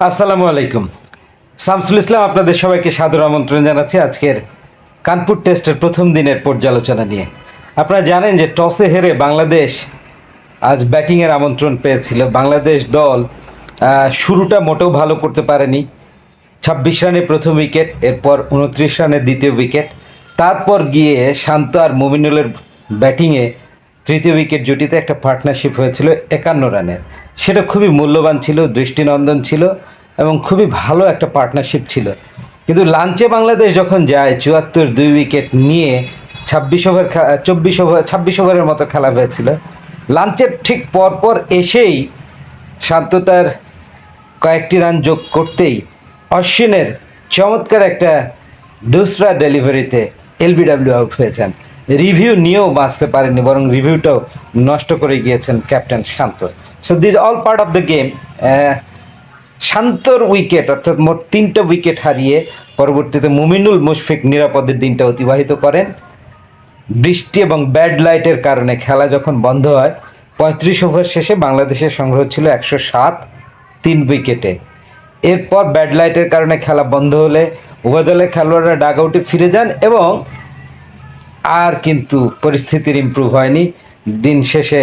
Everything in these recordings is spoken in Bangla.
আসসালামু আলাইকুম। শামসুল ইসলাম, আপনাদের সবাইকে সাদর আমন্ত্রণ জানাচ্ছি আজকের কানপুর টেস্টের প্রথম দিনের পর্যালোচনা নিয়ে। আপনারা জানেন যে টসে হেরে বাংলাদেশ আজ ব্যাটিংয়ের আমন্ত্রণ পেয়েছিল। বাংলাদেশ দল শুরুটা মোটেও ভালো করতে পারেনি। ছাব্বিশ রানে প্রথম উইকেট, এরপর উনত্রিশ রানে দ্বিতীয় উইকেট। তারপর গিয়ে শান্ত আর মুমিনুলের ব্যাটিংয়ে তৃতীয় উইকেট জুটিতে একটা পার্টনারশিপ হয়েছিল একান্ন রানের। সেটা খুবই মূল্যবান ছিল, দৃষ্টিনন্দন ছিল এবং খুবই ভালো একটা পার্টনারশিপ ছিল। কিন্তু লাঞ্চে বাংলাদেশ যখন যায়, চুয়াত্তর দুই উইকেট নিয়ে ছাব্বিশ ওভার চব্বিশ ওভার ছাব্বিশ ওভারের মতো খেলা হয়েছিল। লাঞ্চের ঠিক পরপর এসেই শান্ত তার কয়েকটি রান যোগ করতেই অশ্বিনের চমৎকার একটা দুসরা ডেলিভারিতে এলবিডব্লিউ আউট হয়েছেন রিভিউ নিয়েও বাঁচতে পারেননি, বরং রিভিউটাও নষ্ট করে গিয়েছেন captain Shanto so this all part of the game শান্তর উইকেট অর্থাৎ মোট তিনটা উইকেট হারিয়ে পরবর্তীতে মুমিনুল মুশফিক নিরাপদের দিনটা অতিবাহিত করেন। বৃষ্টি এবং ব্যাড লাইটের কারণে খেলা যখন বন্ধ হয়, পঁয়ত্রিশ ওভার শেষে বাংলাদেশের সংগ্রহ ছিল একশো সাত, তিন উইকেটে এরপর ব্যাড লাইটের কারণে খেলা বন্ধ হলে উভয় দলের খেলোয়াড়রা ডাগ আউটে ফিরে যান এবং আর কিন্তু পরিস্থিতির ইমপ্রুভ হয়নি। দিন শেষে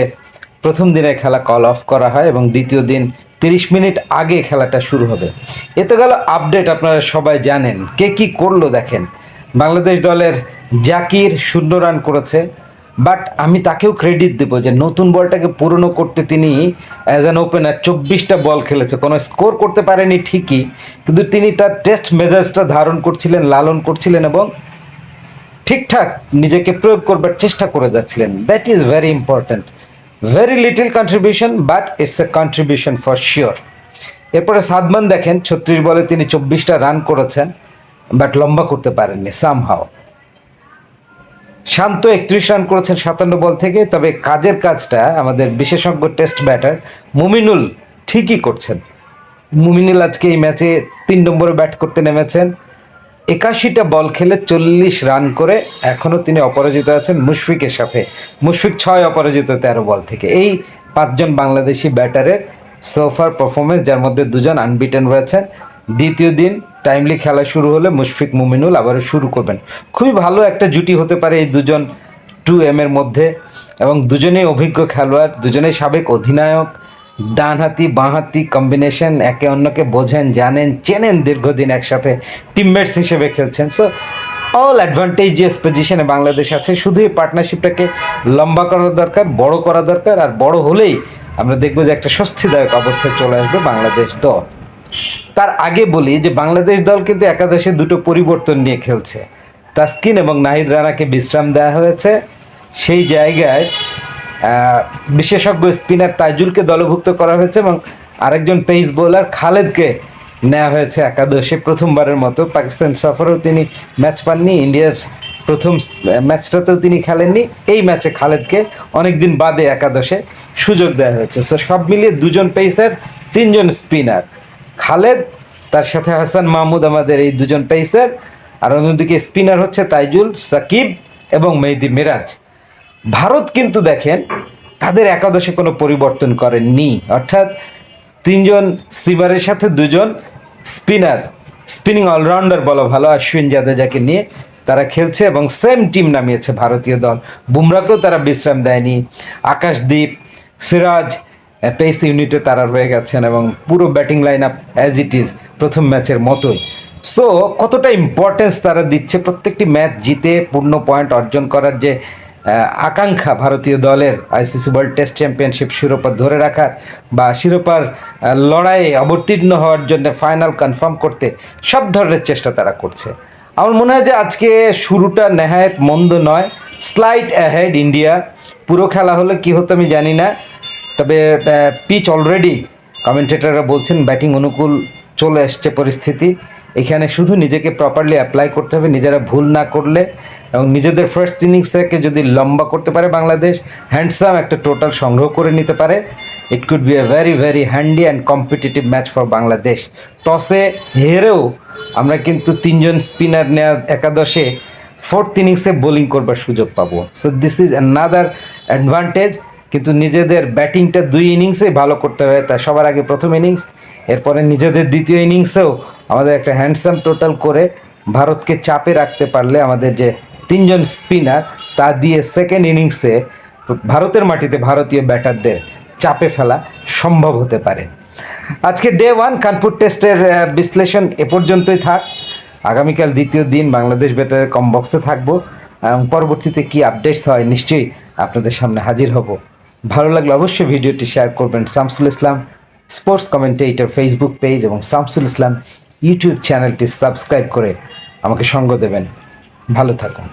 প্রথম দিনে খেলা কল অফ করা হয় এবং দ্বিতীয় দিন তিরিশ মিনিট আগে খেলাটা শুরু হবে। এ তো গেল আপডেট আপনারা সবাই জানেন। কে কি করল দেখেন? বাংলাদেশ দলের জাকির শূন্য রান করেছে বাট আমি তাকেও ক্রেডিট দেবো যে নতুন বলটাকে পুরনো করতে তিনি অ্যাজ অ্যান ওপেনার চব্বিশটা বল খেলেছে। কোনো স্কোর করতে পারেনি ঠিকই, কিন্তু তিনি তার টেস্ট মেজাজটা ধারণ করছিলেন, লালন করছিলেন এবং ঠিকঠাক নিজেকে প্রয়োগ করবার চেষ্টা করে যাচ্ছিলেন। That is very important very little contribution but it's a contribution for sure এরপরে সাদমান দেখেন, ছত্রিশ বলে তিনি চব্বিশটা রান করেছেন বাট লম্বা করতে পারেননি সামহাও শান্ত একত্রিশ রান করেছেন সাতান্ন বল থেকে, তবে কাজের কাজটা, আমাদের বিশেষজ্ঞ টেস্ট ব্যাটার মুমিনুল ঠিকই করছেন। মুমিনুল আজকে এই ম্যাচে তিন নম্বরে ব্যাট করতে নেমেছেন। একাশিটা বল খেলে চল্লিশ রান করে এখনও তিনি অপরাজিত আছেন মুশফিকের সাথে। মুশফিক ছয়, অপরাজিত তেরো বল থেকে। এই পাঁচজন বাংলাদেশি ব্যাটারের সোফার পারফরমেন্স যার মধ্যে দুজন আনবিটেন রয়েছেন। দ্বিতীয় দিন টাইমলি খেলা শুরু হলে মুশফিক মুমিনুল আবারও শুরু করবেন। খুবই ভালো একটা জুটি হতে পারে এই দুজন টু এম এর মধ্যে। এবং দুজনেই অভিজ্ঞ খেলোয়াড়, দুজনেই সাবেক অধিনায়ক। ডানহাতি, বাঁহাতি কম্বিনেশন একে অন্যকে বোঝেন, জানেন, চেনেন দীর্ঘদিন একসাথে টিমমেটস হিসেবে খেলছেন। সো অল অ্যাডভান্টেজিয়াস পজিশনে বাংলাদেশ আছে। শুধু এই পার্টনারশিপটাকে লম্বা করা দরকার, বড় করা দরকার, আর বড় হলেই আমরা দেখব যে একটা স্বস্তিদায়ক অবস্থায় চলে আসবে বাংলাদেশ দল। তার আগে বলি যে বাংলাদেশ দল কিন্তু একাদশে দুটো পরিবর্তন নিয়ে খেলছে। তাসকিন এবং নাহিদ রানাকে বিশ্রাম দেওয়া হয়েছে। সেই জায়গায় বিশেষজ্ঞ স্পিনার তাইজুলকে দলভুক্ত করা হয়েছে এবং আরেকজন পেস বোলার খালেদকে নেওয়া হয়েছে একাদশে প্রথমবারের মতো। পাকিস্তান সফরেও তিনি ম্যাচ পাননি, ইন্ডিয়ার প্রথম ম্যাচটাতেও তিনি খেলেননি। এই ম্যাচে খালেদকে অনেকদিন বাদে একাদশে সুযোগ দেওয়া হয়েছে। সো সব মিলিয়ে দুজন পেসার, তিনজন স্পিনার। খালেদ, তার সাথে হাসান মাহমুদ আমাদের এই দুজন পেসার। আর অন্যদিকে স্পিনার হচ্ছে তাইজুল, সাকিব এবং মেহেদি মিরাজ। ভারত কিন্তু দেখেন তাদের একাদশে কোনো পরিবর্তন করেননি। অর্থাৎ তিনজন স্লিপারের সাথে দুজন স্পিনার, স্পিনিং অলরাউন্ডার বলা ভালো। অশ্বিন জাদেজাকে নিয়ে তারা খেলছে এবং সেম টিম নামিয়েছে ভারতীয় দল। বুমরাকেও তারা বিশ্রাম দেয়নি। আকাশদীপ, সিরাজ, পেস ইউনিটে তারা রয়ে গেছেন এবং পুরো batting line up as it is প্রথম ম্যাচের মতোই। সো কতটা ইম্পর্টেন্স তারা দিচ্ছে প্রত্যেকটি ম্যাচ জিতে, পূর্ণ পয়েন্ট অর্জন করার যে আকাঙ্ক্ষা ভারতীয় দলের আইসিসি ওয়ার্ল্ড টেস্ট চ্যাম্পিয়নশিপ শিরোপা ধরে রাখার বা শিরোপার লড়াইয়ে অবতীর্ণ হওয়ার জন্য ফাইনাল কনফার্ম করতে সব ধরনের চেষ্টা তারা করছে। আমার মনে হয় যে আজকে শুরুটা নেহায়ত মন্দ নয়। স্লাইট অ্যাহেড ইন্ডিয়া পুরো খেলা হলে কি হতো আমি জানি না। তবে পিচ অলরেডি কমেন্টেটাররা বলছেন ব্যাটিং অনুকূল চলে এসছে পরিস্থিতি। এখানে শুধু নিজেকে প্রপারলি অ্যাপ্লাই করতে হবে, নিজেরা ভুল না করলে এবং নিজেদের ফার্স্ট ইনিংস থেকে যদি লম্বা করতে পারে বাংলাদেশ হ্যান্ডসাম একটা টোটাল সংগ্রহ করে নিতে পারে। It could be a very very handy and competitive match for Bangladesh. টসে হেরেও আমরা কিন্তু তিনজন স্পিনার নেওয়া একাদশে ফোর্থ ইনিংসে বোলিং করবার সুযোগ পাবো। So this is another advantage কিন্তু নিজেদের ব্যাটিংটা দুই ইনিংসে ভালো করতে হবে তা সবার আগে প্রথম ইনিংস, এরপরে নিজেদের দ্বিতীয় ইনিংসেও আমাদের একটা হ্যান্ডসাম টোটাল করে ভারতকে চাপে রাখতে পারলে আমাদের যে তিনজন স্পিনার, তা দিয়ে সেকেন্ড ইনিংসে ভারতের মাটিতে ভারতীয় ব্যাটারদের চাপে ফেলা সম্ভব হতে পারে। আজকে ডে ওয়ান কানপুর টেস্টের বিশ্লেষণ এ পর্যন্তই থাক। আগামীকাল দ্বিতীয় দিন বাংলাদেশ ব্যাটারের কম বক্সে থাকব, এবং পরবর্তীতে কি আপডেটস হয় নিশ্চয়ই আপনাদের সামনে হাজির হব। ভালো লাগলে অবশ্যই ভিডিওটি শেয়ার করবেন। Shamsul Islam sports commentator Facebook page এবং শামসুল ইসলাম ইউটিউব চ্যানেলটি সাবস্ক্রাইব করে আমাকে সঙ্গ দেবেন। ভালো থাকুন।